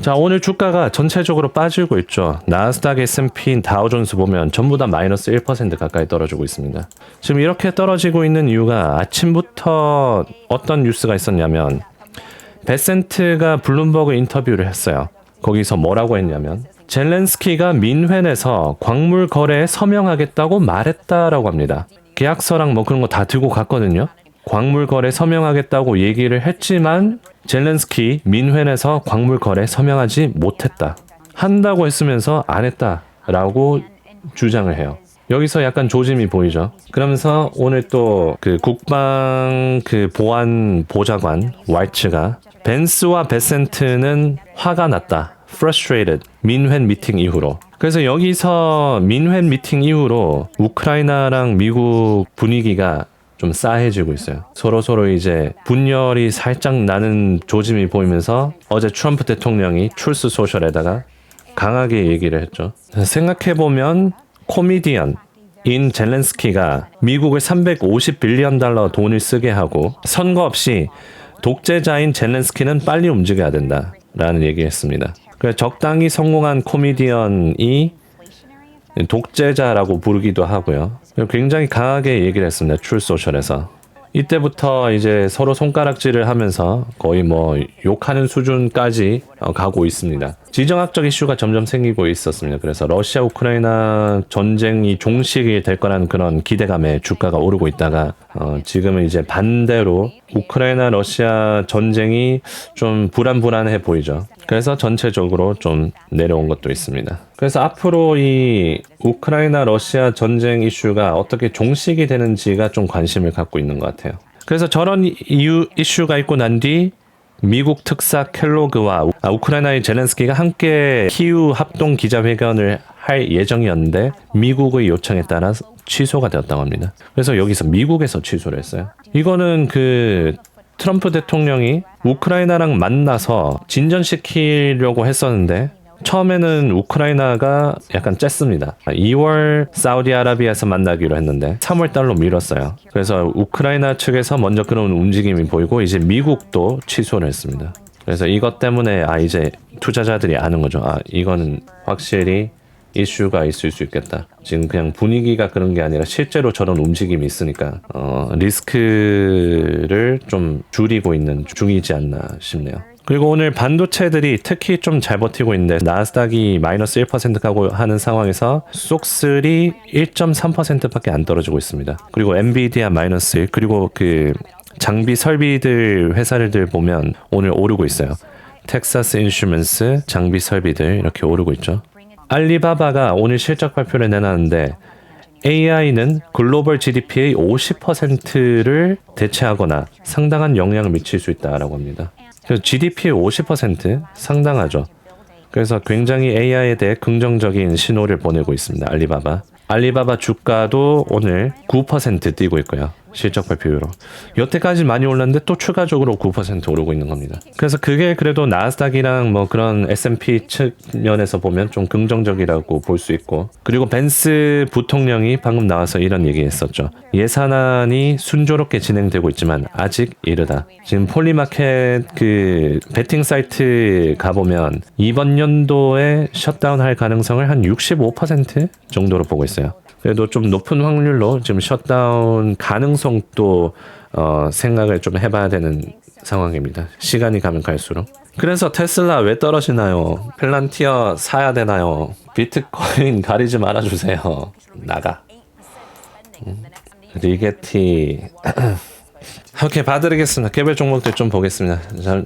자 오늘 주가가 전체적으로 빠지고 있죠. 나스닥, S&P, 다우존스 보면 전부 다 마이너스 1% 가까이 떨어지고 있습니다. 지금 이렇게 떨어지고 있는 이유가 아침부터 어떤 뉴스가 있었냐면 베센트가 블룸버그 인터뷰를 했어요. 거기서 뭐라고 했냐면 젤렌스키가 민회에서 광물 거래에 서명하겠다고 말했다라고 합니다. 계약서랑 뭐 그런 거 다 들고 갔거든요. 광물 거래 서명하겠다고 얘기를 했지만 젤렌스키 민회에서 광물 거래 서명하지 못했다. 한다고 했으면서 안 했다라고 주장을 해요. 여기서 약간 조짐이 보이죠. 그러면서 오늘 또 그 국방 그 보안 보좌관 왈츠가 벤스와 베센트는 화가 났다. frustrated 민회 미팅 이후로. 그래서 여기서 민회 미팅 이후로 우크라이나랑 미국 분위기가 좀 싸해지고 있어요. 서로 서로 이제 분열이 살짝 나는 조짐이 보이면서 어제 트럼프 대통령이 출스 소셜에다가 강하게 얘기를 했죠. 생각해 보면 코미디언 인 젤렌스키가 미국을 350 빌리언 달러 돈을 쓰게 하고 선거 없이 독재자인 젤렌스키는 빨리 움직여야 된다라는 얘기했습니다. 그래서 적당히 성공한 코미디언이 독재자라고 부르기도 하고요. 굉장히 강하게 얘기를 했습니다. 출 소셜에서. 이때부터 이제 서로 손가락질을 하면서 거의 뭐 욕하는 수준까지 어, 가고 있습니다. 지정학적 이슈가 점점 생기고 있었습니다. 그래서 러시아 우크라이나 전쟁이 종식이 될 거라는 그런 기대감에 주가가 오르고 있다가 어, 지금은 이제 반대로 우크라이나 러시아 전쟁이 좀 불안불안해 보이죠. 그래서 전체적으로 좀 내려온 것도 있습니다. 그래서 앞으로 이 우크라이나 러시아 전쟁 이슈가 어떻게 종식이 되는지가 좀 관심을 갖고 있는 것 같아요. 그래서 저런 이유 이슈가 있고 난 뒤 미국 특사 켈로그와 우- 아, 우크라이나의 젤렌스키가 함께 키우 합동 기자회견을 할 예정이었는데 미국의 요청에 따라 취소가 되었다고 합니다. 그래서 여기서 미국에서 취소를 했어요. 이거는 그 트럼프 대통령이 우크라이나랑 만나서 진전시키려고 했었는데 처음에는 우크라이나가 약간 쬐습니다. 2월 사우디아라비아에서 만나기로 했는데 3월 달로 미뤘어요. 그래서 우크라이나 측에서 먼저 그런 움직임이 보이고 이제 미국도 취소를 했습니다. 그래서 이것 때문에 아 이제 투자자들이 아는 거죠. 아 이거는 확실히 이슈가 있을 수 있겠다. 지금 그냥 분위기가 그런 게 아니라 실제로 저런 움직임이 있으니까 어, 리스크를 좀 줄이고 있는 중이지 않나 싶네요. 그리고 오늘 반도체들이 특히 좀 잘 버티고 있는데 나스닥이 마이너스 1% 가고 하는 상황에서 쏙슬이 1.3%밖에 안 떨어지고 있습니다. 그리고 엔비디아 마이너스 1 그리고 그 장비 설비들 회사들들 보면 오늘 오르고 있어요. 텍사스 인슈먼스 장비 설비들 이렇게 오르고 있죠. 알리바바가 오늘 실적 발표를 내놨는데 AI는 글로벌 GDP의 50%를 대체하거나 상당한 영향을 미칠 수 있다라고 합니다. GDP의 50% 상당하죠. 그래서 굉장히 AI에 대해 긍정적인 신호를 보내고 있습니다. 알리바바. 알리바바 주가도 오늘 9% 뛰고 있고요. 실적 발표 이후로. 여태까지 많이 올랐는데 또 추가적으로 9% 오르고 있는 겁니다. 그래서 그게 그래도 나스닥이랑 뭐 그런 S&P 측면에서 보면 좀 긍정적이라고 볼 수 있고 그리고 벤스 부통령이 방금 나와서 이런 얘기 했었죠. 예산안이 순조롭게 진행되고 있지만 아직 이르다. 지금 폴리마켓 그 베팅 사이트 가보면 이번 연도에 셧다운 할 가능성을 한 65% 정도로 보고 있어요. 그래도 좀 높은 확률로 지금 셧다운 가능성도 어, 생각을 좀 해봐야 되는 상황입니다. 시간이 가면 갈수록. 그래서 테슬라 왜 떨어지나요? 펠란티어 사야 되나요? 비트코인 가리지 말아주세요. 나가. 음, 리게티. 오케이 봐드리겠습니다. 개별 종목들 좀 보겠습니다. 잘